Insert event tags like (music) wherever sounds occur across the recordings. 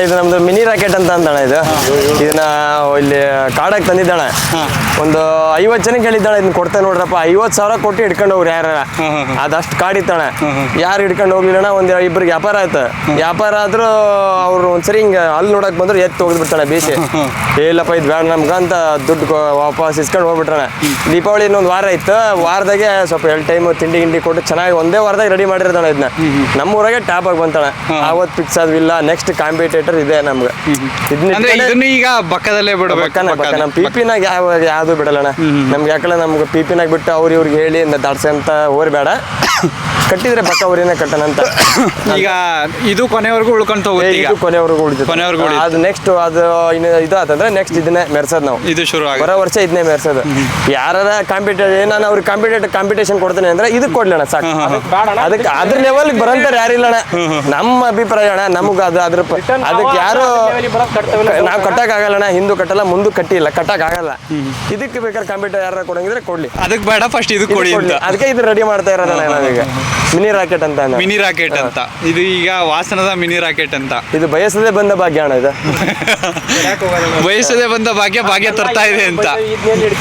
ಇದು ನಮ್ದು mini rocket ಅಂತ ಅಂದಣ ಇದು. ಇದನ್ನ ಇಲ್ಲಿ ಕಾಡಕ್ ತಂದಿದ್ದಾಳೆ ಒಂದು ಐವತ್ತು ಜನಕ್ಕೆ ಹೇಳಿದ್ದಾಳೆ ಇದನ್ನ ಕೊಡ್ತೇನೆ ನೋಡ್ರಪ್ಪ. ಐವತ್ತು ಸಾವಿರ ಕೊಟ್ಟು ಹಿಡ್ಕೊಂಡು ಹೋಗ್ರಿ ಯಾರ ಅದಷ್ಟು ಕಾಡಿತ್ತಾಳೆ ಯಾರು ಹಿಡ್ಕೊಂಡು ಹೋಗ್ಲಿಲ್ಲ ಒಂದು ಇಬ್ಬರಿಗೆ ವ್ಯಾಪಾರ ಆಯ್ತು. ವ್ಯಾಪಾರ ಆದ್ರೂ ಅವ್ರು ಒಂದ್ಸರಿ ಹಿಂಗ ಅಲ್ಲಿ ನೋಡಕ್ ಬಂದ್ರು ಎತ್ತು ಹೋಗಿ ಬಿಡ್ತಾಳೆ ಬೀಸಿ ಇಲ್ಲಪ್ಪ ಇದು ಬೇಡ ನಮ್ಗೆ ಅಂತ ದುಡ್ಡು ವಾಪಸ್ ಇಸ್ಕೊಂಡು ಹೋಗ್ಬಿಟ್ರಣ. ದೀಪಾವಳಿ ಇನ್ನೊಂದು ವಾರ ಇತ್ತು ವಾರದಾಗೆ ಸ್ವಲ್ಪ ಎರಡು ಟೈಮ್ ತಿಂಡಿ ಗಿಂಡಿ ಕೊಟ್ಟು ಚೆನ್ನಾಗಿ ಒಂದೇ ವಾರದಾಗ ರೆಡಿ ಮಾಡಿರ್ತಾಳೆ ಇದನ್ನ ನಮ್ಮೂರಾಗೆ ಟಾಪ್ ಆಗಿ ಬಂತಾಳೆ. ಆವತ್ತು ಫಿಕ್ಸ್ ಆದ್ವಿಲ್ಲ ನೆಕ್ಸ್ಟ್ ಕಾಂಪಿಟೇಟರ್ ಇದೆ ನಮ್ಗೆ. ಇದನ್ನ ಈಗ ಪಕ್ಕದಲ್ಲೇ ಬಿಡ್ಬೇಕು ಪಿ ಪಿನಾಗ ಯಾವ ಯಾವುದು ಬಿಡಲ್ಲಣ್ಣ. ನಮ್ಗೆ ಯಾಕಲ್ಲ ನಮ್ಗೆ ಪಿ ಪಿನಾಗ ಬಿಟ್ಟು ಅವ್ರು ಇವ್ರಿಗೆ ಹೇಳಿ ದಾಡ್ಸೆ ಅಂತ ಬೇಡ ಕಟ್ಟಿದ್ರೆ ಬಕ್ಕ ಅವ್ರೇನೆ ಕಟ್ಟಣ ಅಂತ. (coughs) ಈಗ ಇದು ಕೊನೆವರೆಗೂ ಉಳ್ಕೊಂತ ಏ, ಹೋಗುತ್ತೆ ಈಗ. ಇದು ಕೊನೆವರೆಗೂ ಉಳಿದು ಕೊನೆವರೆಗೂ ಉಳಿಯುತ್ತೆ. ಅದು ನೆಕ್ಸ್ಟ್ ಅದು ಇನ್ನು ಇದು ಆತಂದ್ರೆ ನೆಕ್ಸ್ಟ್ ಇದನ್ನೇ ಮೆರ್ಸೋದು ನಾವು. ಇದು ಶುರು ಬರೋ ವರ್ಷ ಇದನ್ನೇ ಮೆರ್ಸೋದು. ಯಾರ ಕಾಂಪಿಟೇಟ್ ಏನಾನ ಅವ್ರಿಗೆ ಕಾಂಪಿಟೇಟ್ ಕಾಂಪಿಟೇಷನ್ ಕೊಡ್ತೇನೆ ಅಂದ್ರೆ ಇದು ಕೊಡ್ಲಣ್ಣ ಸಾಕು. ಅದಕ್ಕೆ ಅದ್ರ ಲೆವೆಲ್ ಯಾರು ಯಾರಿಲ್ಲಣ್ಣ ನಮ್ಮ ಅಭಿಪ್ರಾಯ ಅಣ್ಣ ನಮ್ಗೆ ಅದು ಅದ್ರ ಪ- ಅದಕ್ಕೆ ಯಾರು ನಾವು ಕಟ್ಟಕ್ ಆಗಲ್ಲಣ್ಣ ಹಿಂದೂ ಕಟ್ಟಲ್ಲ ಮುಂದೂ ಕಟ್ಟಿಲ್ಲ ಕಟ್ಟಕ್ ಆಗಲ್ಲ. ಇದಕ್ಕೆ ಬೇಕಾದ್ರೆ ಕಂಪ್ಯೂಟರ್ ಯಾರು ಕೊಡಂಗಿದ್ರೆ ಕೊಡ್ಲಿ. ಅದಕ್ಕೆ ಬೇಡ ಫಸ್ಟ್ ಇದು ಕೊಡಿ. ಅಂತ. ಅದಕ್ಕೆ ಇದು ರೆಡಿ ಮಾಡ್ತಾ ಇರೋದಲ್ಲ ನಾವೀಗ. ಮಿನಿ ರಾಕೆಟ್ ಅಂತ ಮಿನಿ ರಾಕೆಟ್ ಅಂತ. ಇದು ಈಗ ವಾಸನದ ಮಿನಿ ರಾಕೆಟ್ ಅಂತ. ಇದು ಬಯಸದೆ ಬಂದ ಭಾಗ್ಯ ಅಣ್ಣ ಇದು. (laughs) ಬಯಸದೆ ಬಂದ ಭಾಗ್ಯ ಭಾಗ್ಯ ತರ್ತಾ ಇದೆ ಅಂತ.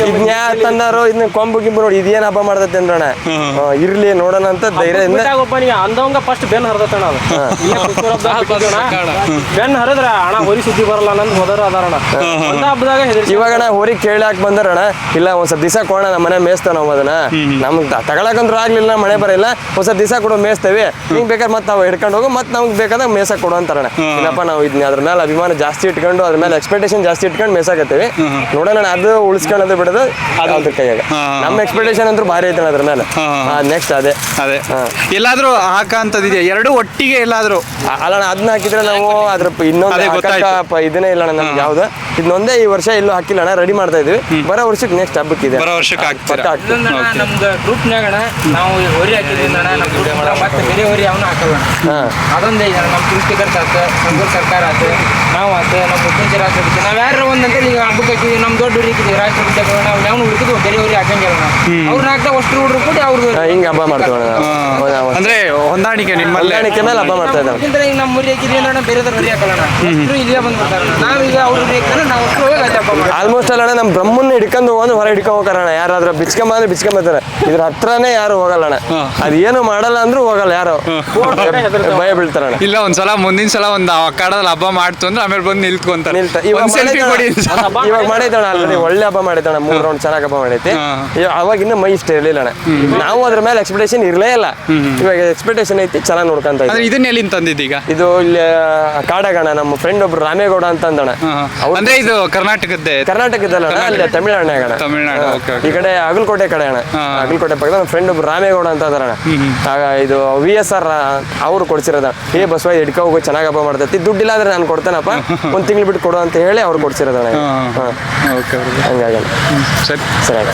ಇದನ್ನ ತಂದಾರೋ ಇದನ್ನ ಕೊಂಬು ಗಿಂಬು ನೋಡಿ ಇದೇನ್ ಹಬ್ಬ ಮಾಡ್ತೈತೆ ಅಂದ್ರಣ ಇರ್ಲಿ ನೋಡೋಣ ಅಂತ ಧೈರ್ಯದಿಂದ ಒಬ್ಬನಿಗೆ ಅಂದವಂಗ ಫಸ್ಟ್ ಬೆನ್ ಹರಿದತ್ತಣ. ಬೆನ್ ಹರಿದ್ರ ಅಣ್ಣ ಹೊರಿ ಸುದ್ದಿ ಬರಲ್ಲ ನಂದು ಹೋದರ ಅದಾರಣ ಹಬ್ಬದಾಗ ಹೆದರ್ಸಿ ಇವಾಗಣ ಹೋರಿ ಕೇಳಾಕ್ ಬಂದರಣ ಇಲ್ಲ ಒಂದ್ಸತ್ ದಿವಸ ಕೊಡೋಣ ನಮ್ಮ ಮನೆ ಮೇಯಿಸ್ತಾವ ನಾವು ಅದನ್ನ. ನಮ್ಗೆ ತಗೊಳಕಂದ್ರೂ ಆಗ್ಲಿಲ್ಲ ಮಳೆ ಬರಲ್ಲ ಒಂದ್ಸತ್ ದಿವಸ ಕೊಡೋ ಮೇಸ್ತೇವೆ ಹಿಂಗ್ ಬೇಕಾದ್ರೆ ಮತ್ತೆ ನಾವು ಹಿಡ್ಕೊಂಡು ಹೋಗು ಮತ್ತೆ ನಮ್ಗೆ ಬೇಕಾದಾಗ ಮೇಸಕ್ ಕೊಡು ಅಂತಾರಣ ಇಲ್ಲಪ್ಪ ನಾವು ಇದನ್ನ ಅದ್ರ ಮೇಲೆ ಅಭಿಮಾನ ಜಾಸ್ತಿ ಇಟ್ಕೊಂಡು ಅದ್ರ ಮೇಲೆ ಎಕ್ಸ್ಪೆಕ್ಟೇಷನ್ ಜಾಸ್ತಿ ಇಟ್ಕೊಂಡು ಮೇಯ್ಸಾಕತ್ತೀವಿ. ನೋಡೋಣ ಅದು ಉಳಿಸ್ಕೊಳ್ಳೋದು ಬಿಡೋದು ಅದ್ರ ಕೈಯಾಗ. ನಮ್ಮ ಎಕ್ಸ್ಪೆಕ್ಟೇಷನ್ ಅಂತೂ ಭಾರಿ ಐತೆ ಅದ್ರ ಮೇಲೆ. ನೆಕ್ಸ್ಟ್ ಅದೇ. ಅದೇ. ಎಲ್ಲಾದ್ರೂ ಹಾಕಂತದಿದೆ ಎರಡು ಒಟ್ಟಿಗೆ ಎಲ್ಲಾದ್ರೂ? ಅಲ್ಲ ಅಲ್ಲಣ್ಣ ಅದನ್ನ ಹಾಕಿದ್ರೆ ನಾವು ಅದ್ರ ಇನ್ನೊಂದು ಇದನ್ನೇ ಇಲ್ಲ ನಮ್ಗೆ ಯಾವ್ದು. ಇದನ್ನೊಂದೇ ಈ ವರ್ಷ ಎಲ್ಲೂ ಹಾಕಿಲ್ಲ ಅಣ್ಣ ರೆಡಿ ಮಾಡ್ತಾ ಇದ್ವಿ ಬರೋ ವರ್ಷಕ್ಕೆ ನೆಕ್ಸ್ಟ್ ಹಬ್ಬಕ್ಕೆ ಇದೆ ಬರೋ ವರ್ಷಕ್ಕೆ ಹಾಕ್ತೀರಾ? ನಮ್ದು ಗ್ರೂಪ್ನಾಗ ನಾವು ಹೊರಿ ಹಾಕಿದ್ರಿಂದ ಅಣ್ಣ ನಮ್ಮ ಗ್ರೂಪ್ ಮತ್ತೆ ಬೇರೆ ಹೊರಿ ಅವನು ಹಾಕಲ್ಲ. ಅದೊಂದೇ ನಮ್ಮ ಕೃಷಿಕರ್ತ ಆತು ಸಂಘ ಸರ್ಕಾರ ಆತು ನಾವು ಆತು ನಮ್ಮ ಮುಖ್ಯಮಂತ್ರಿ ರಾಷ್ಟ್ರಪತಿ ನಾವು ಯಾರು ಒಂದಂತೇಳಿ ಈಗ ಹಬ್ಬಕ್ಕೆ ಹಾಕಿದ್ವಿ. ನಮ್ಮ ದೊಡ್ಡ ನಾವು ಯಾವ ಹುಡುಕಿದ್ವು ಬೇರೆ ಹೊರಿ ಹಾಕಂಗಿಲ್ಲ ನಾವು ಅವ್ರನ್ನ ಹಾಕ್ತಾ ಅಷ್ಟು ಹುಡುಗರು ಕೂಡ ಅವ್ರದ್ದು ಹಾ, ಹಿಂಗ್ ಹಬ್ಬ ಮಾಡ್ತೀವಿ ಅಣ್ಣ ನಾವು. ಹೌದಾ, ಹೌದು. ಅಂದ್ರೆ ಹೊಂದಾಣಿಕೆ ನಿಮ್ಮಲ್ಲೇ? ಹೊಂದಾಣಿಕೆ ಮೇಲೆ ಹಬ್ಬ ಮಾಡ್ತಾ ಇದ್ದಾರೆ. ಯಾಕಂದ್ರೆ ಈಗ ನಮ್ಮ ಮುರಿ ಹಾಕಿದ್ವಿ ಅಂದ್ರೆ ಬೇರೆದವ್ರು ಹೊರಿ ಹಾಕಲ್ಲ ಅಷ್ಟು ಇಲ್ಲೇ ಬಂದ್ಬಿಡ್ತಾರೆ. ನಾವು ಈಗ ಅವ್ರು ಹೊರಿ ಹಾಕ್ತಾರೆ ನಾವು ಅಷ್ಟು ಹೋಗಿ ಅಲ್ಲಿ ಹಬ್ಬ ಮಾಡ್ತೀವಿ. ಆಲ್ಮೋಸ್ಟ್ ಅಲ್ಲಣ್ಣ ನಮ್ಮ ಬ್ರಹ್ಮನ್ನ ಹಿಡ್ಕೊಂಡು ಹೋಗೋದು ಹೊರ ಹಿಡ್ಕೊಂಡು ಹೋಗಾರಣ ಯಾರಾದ್ರೂ ಬಿಚ್ಕೊಂಬ ಅಂದ್ರೆ ಬಿಚ್ಕೊಂಬರ್ತಾರೆ ಇದ್ರ ಹತ್ರನೇ ಯಾರು ಹೋಗಲ್ಲಣ್ಣ ಅದೇನು ಮಾಡಲ್ಲ ಅಂದ್ರೂ ಹೋಗಲ್ಲ ಯಾರು. ಭಯ ಬೀಳ್ತಾರಣ್ಣ ಇಲ್ಲ ಒಂದ್ಸಲ ಮುಂದಿನ ಸಲ ಒಂದು ಅಖಾಡದಲ್ಲಿ ಹಬ್ಬ ಮಾಡ್ತು ಅಂದ್ರೆ ಆಮೇಲೆ ಬಂದು ನಿಲ್ತ್ಕೊಂತಾರೆ. ನಿಲ್ತ. ಇವಾಗ ಮಾಡಿದಣ ಅಲ್ಲಿ ಒಳ್ಳೆ ಹಬ್ಬ ಮಾಡಿದಣ ಮೂರ್ ರೌಂಡ್ ಚೆನ್ನಾಗಿ ಹಬ್ಬ ಮಾಡೈತಿ ಅವಾಗಿನ್ನೂ ಅವಾಗ ಇನ್ನೂ ಮೈ ಇಷ್ಟ ಇರ್ಲಿಲ್ಲ ನಾವು ಅದ್ರ ಮೇಲೆ ಎಕ್ಸ್ಪೆಕ್ಟೇಷನ್ ಇರ್ಲೇ ಇಲ್ಲ. ಇವಾಗ ಎಕ್ಸ್ಪೆಕ್ಟೇಷನ್ ಐತಿ ಚೆನ್ನಾಗಿ ನೋಡ್ಕೊಂತ ಅಂದ್ರೆ ಇದನ್ನ ಎಲ್ಲಿಂದ ತಂದಿದ್ದೀಗ ಇದು ಇಲ್ಲಿ ಕಾಡಗಣ ನಮ್ಮ ಫ್ರೆಂಡ್ ಒಬ್ರು ರಾಮೇಗೌಡ ಅಂತ ಅಂದಣ ಅಂದ್ರೆ ಇದು ಕರ್ನಾಟಕದ್ದೇ? ಕರ್ನಾಟಕದಲ್ಲ ಅಣ್ಣ ಅಲ್ಲಿ ತಮಿಳ್ನಾಡಿನ ಅಣ್ಣ ತಮಿಳ್ನಾಡು. ಈ ಕಡೆ ಅಗಲಕೋಟೆ ಕಡೆ ಅಣ್ಣ. ಅಗಲ್ಕೋಟೆ ಪಕ್ಕದ ನಮ್ಮ ಫ್ರೆಂಡ್ ಒಬ್ರು ರಾಮೇಗೌಡ ಅಂತ ಅದಾರಣ ಆಗ ಇದು ವಿ ಎಸ್ ಆರ್ ಅವ್ರು ಕೊಡ್ಸಿರೋದ ಏ ಬಸವ ಹಿಡ್ಕ ಹೋಗು ಚೆನ್ನಾಗಿ ಹಬ್ಬ ಮಾಡ್ತೈತಿ. ದುಡ್ಡಿಲ್ಲ ಅಂದ್ರೆ ನಾನು ಕೊಡ್ತೇನಪ್ಪ. ಒಂದ್ ತಿಂಗಳು ಬಿಟ್ಟು ಕೊಡು ಅಂತ ಹೇಳಿ ಅವ್ರು ಕೊಡ್ಸಿರೋದಣ್ಣ ಹಂಗಾಗಿ ಸರಿ. ಸರಿ